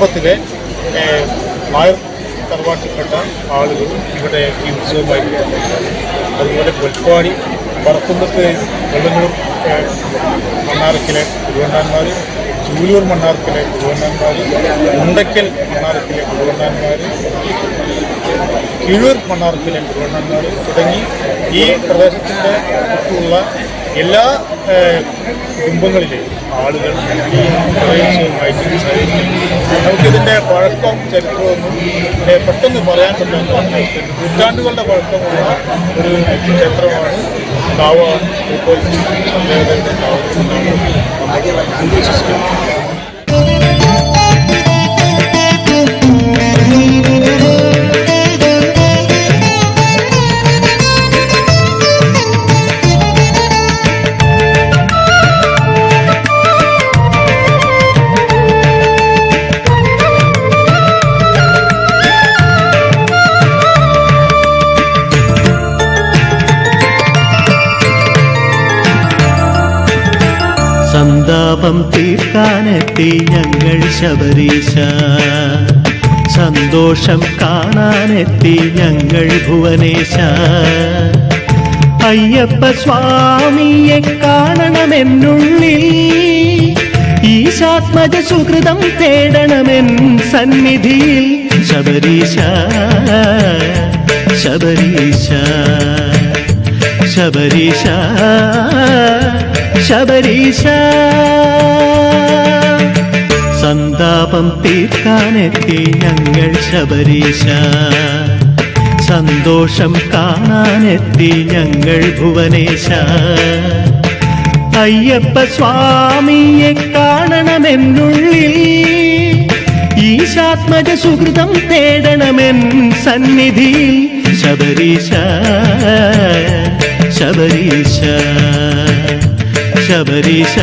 കുടുംബത്തിലെ നായർ തറവാട്ടിൽപ്പെട്ട ആളുകളും ഇവിടെ ഈ ഉത്സവമായി അതുപോലെ പൊൽപ്പാടി പറക്കുന്നത്ത് വെള്ളനൂർ മണ്ണാറക്കിലെ തിരുവണ്ണാന്മാർ ചൂലൂർ മണ്ണാർക്കിലെ തിരുവണ്ണാന്മാർ മുണ്ടയ്ക്കൽ മണ്ണാർക്കിലെ തിരുവണ്ണാന്മാർ കീഴൂർ മണ്ണാർക്കിലെ തിരുവണ്ണാന്മാർ തുടങ്ങി ഈ പ്രദേശത്തിന്റെ ചുറ്റുമുള്ള എല്ലാ കുടുംബങ്ങളിലെയും ആളുകൾ ഈ പ്രദേശവുമായിട്ട് സഹകരിക്കുന്നു. നമുക്കിതിന്റെ പഴക്കം ചരിത്രമൊന്നും പെട്ടെന്ന് പറയാൻ പറ്റാത്ത. നൂറ്റാണ്ടുകളുടെ പഴക്കമുള്ള ഒരു ക്ഷേത്രമാണ് കാവാണ് ഇപ്പോൾ ദേവതയുടെ കാവ് എന്നാണ് വിശ്വസിക്കുന്നത് സന്താപം തീർക്കാനെത്തി ഞങ്ങൾ ശബരീശ. സന്തോഷം കാണാനെത്തി ഞങ്ങൾ ഭുവനേശ. അയ്യപ്പ സ്വാമിയെ കാണണമെന്നുള്ളിൽ ഈശാത്മജ സുഹൃതം തേടണമെൻ സന്നിധിയിൽ. ശബരീശ ശബരീശ. ശബരീശ ശബരീശ. സന്താപം തീർക്കാനെത്തി ഞങ്ങൾ ശബരീശ. സന്തോഷം കാണാനെത്തി ഞങ്ങൾ ഭുവനേശ. അയ്യപ്പ സ്വാമിയെ കാണണമെന്നുള്ളിൽ ഈശാത്മജ സുഹൃതം തേടണമെൻ സന്നിധിയിൽ ശബരീശ. ശബരീശ ശബരീശ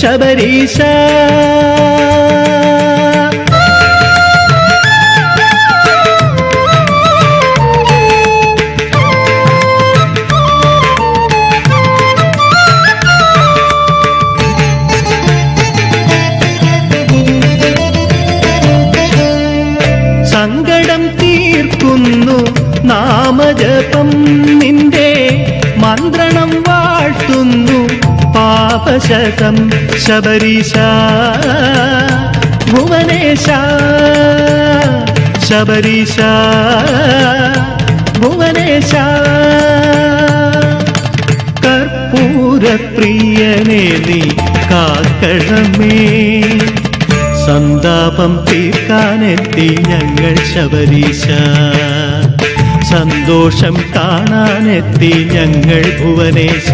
ശബരീശ. നിന്റെ മന്ത്രണം വാഴ്ത്തുന്നു പാപശതം ശബരീശ. ഭുവനേശ ശബരീശ ഭുവനേശ. കർപ്പൂരപ്രിയനെ നീ കാക്കണമേ. സന്താപം തീർക്കാനെത്തി ഞങ്ങൾ ശബരീശ. സന്തോഷം കാണാനെത്തി ഞങ്ങൾ ഭുവനേശ